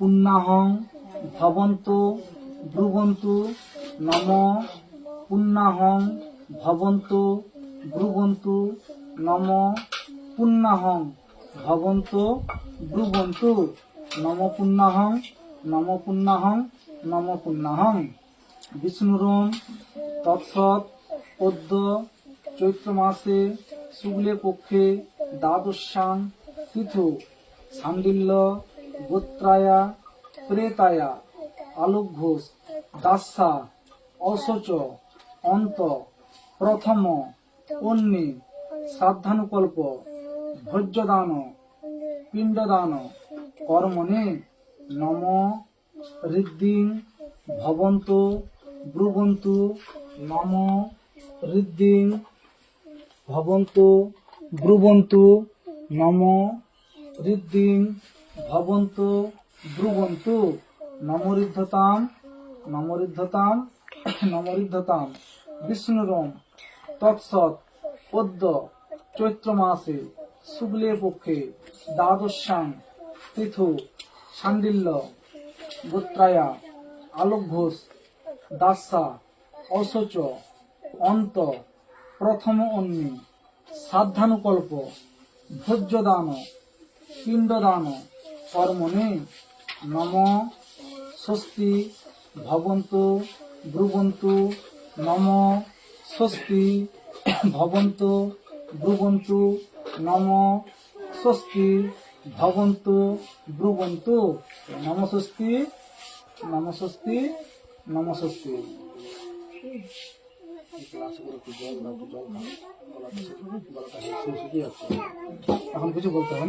পুণ্যাহং ভবন্ত, ব্রুবন্তু, নম। পুণ্যাহং ভবন্ত, ব্রুবন্তু, নম। পুণ্যাহং ভবন্ত, ব্রুবন্তু, নম পুণ্যাহং নম পুণ্যাহং নম পুণ্যাহং। বিষ্ণুরম তৎসৎ পদ্য চৈত্র মাসে শুক্লে পক্ষে দ্বাদশাং তিথু সান্ডিল্য গোত্রায়া প্রেতায়া আলোক ঘোষ দাসা অশোচ অন্ত, প্রথম, অন্যে শ্রাদ্ধানুকল্প ভোজ্যদান, পিণ্ডদান, কর্মণে, নম ঋদ্ধিং ভবন্ত, ব্রুবন্তু, নম ঋদ্ধিং ভবন্তু, ব্রুবন্তু, নম ঋদ্ধিং ভবন্তু ব্রুবন্তু নমঋদ্ধতাম নমঋদ্ধতাম নমঋদ্ধতাম বিষ্ণুরম, তৎসৎ পদ্য চৈত্র মাসে শুক্লে পক্ষে দ্বাদশাং তিথু, সান্ডিল্য, গোত্রায়া আলোক ঘোষ দাসা অশোচ অন্ত, প্রথম অন্যী, শ্রাদ্ধানুকল্প, ভোজ্যদান, পিণ্ডদান। কর্মণে নম স্বস্তি ভবন্তু ব্রুবন্তু নম স্বস্তি ভবন্তু ব্রুবন্তু নম স্বস্তি ভবন্তু ব্রুবন্তু নম স্বস্তি নম স্বস্তি নম স্বস্তি। এখন কিছু বলতে হবে।